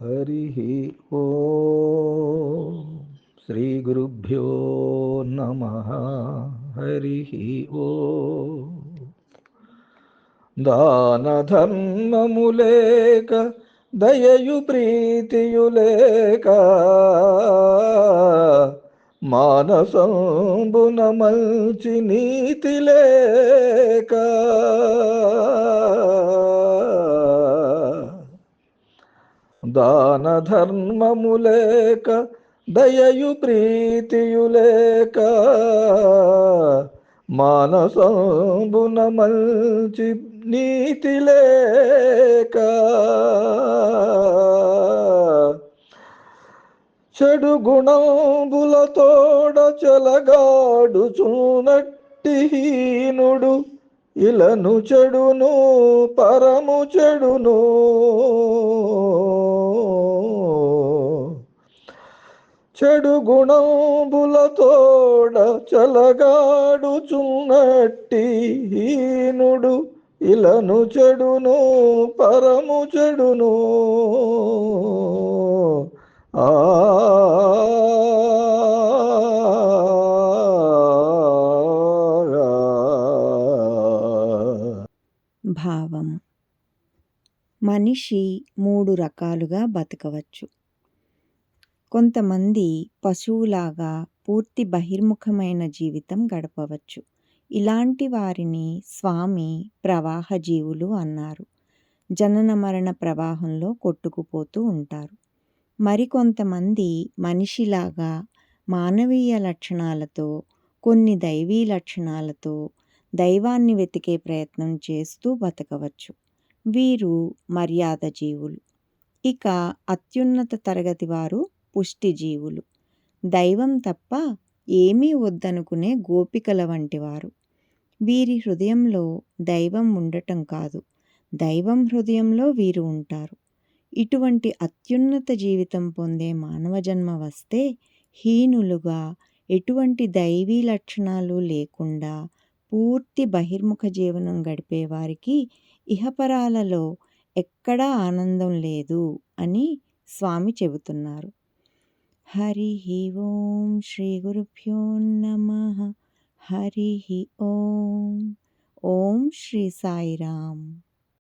हरिः ॐ श्रीगुरुभ्यो नमः हरिः ॐ దానధర్మములేక దయయు ప్రీతియులేక మానసంబున మల్చి నీతి లేక దాన ధర్మములేక దయయు ప్రీతియులేక మానసంబున మంచి నీతి లేక చెడు గుణంబులతోడ చెలగాడుచునట్టి హీనుడు ఇలను చెడును పరము చెడును. చెడు గుణంబులతోడ చలగాడుచున్నట్టి హీనుడు ఇలను చెడును పరము చెడును. ఆ భావం. మనిషి మూడు రకాలుగా బతకవచ్చు. కొంతమంది పశువులాగా పూర్తి బహిర్ముఖమైన జీవితం గడపవచ్చు. ఇలాంటి వారిని స్వామి ప్రవాహ జీవులు అన్నారు. జనన మరణ ప్రవాహంలో కొట్టుకుపోతూ ఉంటారు. మరికొంతమంది మనిషిలాగా మానవీయ లక్షణాలతో కొన్ని దైవీ లక్షణాలతో దైవాన్ని వెతికే ప్రయత్నం చేస్తూ బతకవచ్చు. వీరు మర్యాద జీవులు. ఇక అత్యున్నత తరగతి వారు పుష్టి జీవులు. దైవం తప్ప ఏమీ వద్దనుకునే గోపికల వంటివారు వీరి హృదయంలో దైవం ఉండటం కాదు. దైవం హృదయంలో వీరు ఉంటారు. ఇటువంటి అత్యున్నత జీవితం పొందే మానవ జన్మ వస్తే హీనులుగా ఎటువంటి దైవీ లక్షణాలు లేకుండా పూర్తి బహిర్ముఖ జీవనం గడిపే వారికి ఇహపరాలలో ఎక్కడా ఆనందం లేదు అని స్వామి చెబుతున్నారు. హరి ఓం శ్రీ గురుభ్యో నమ. హరి ఓం. ఓం శ్రీ సాయిరామ్.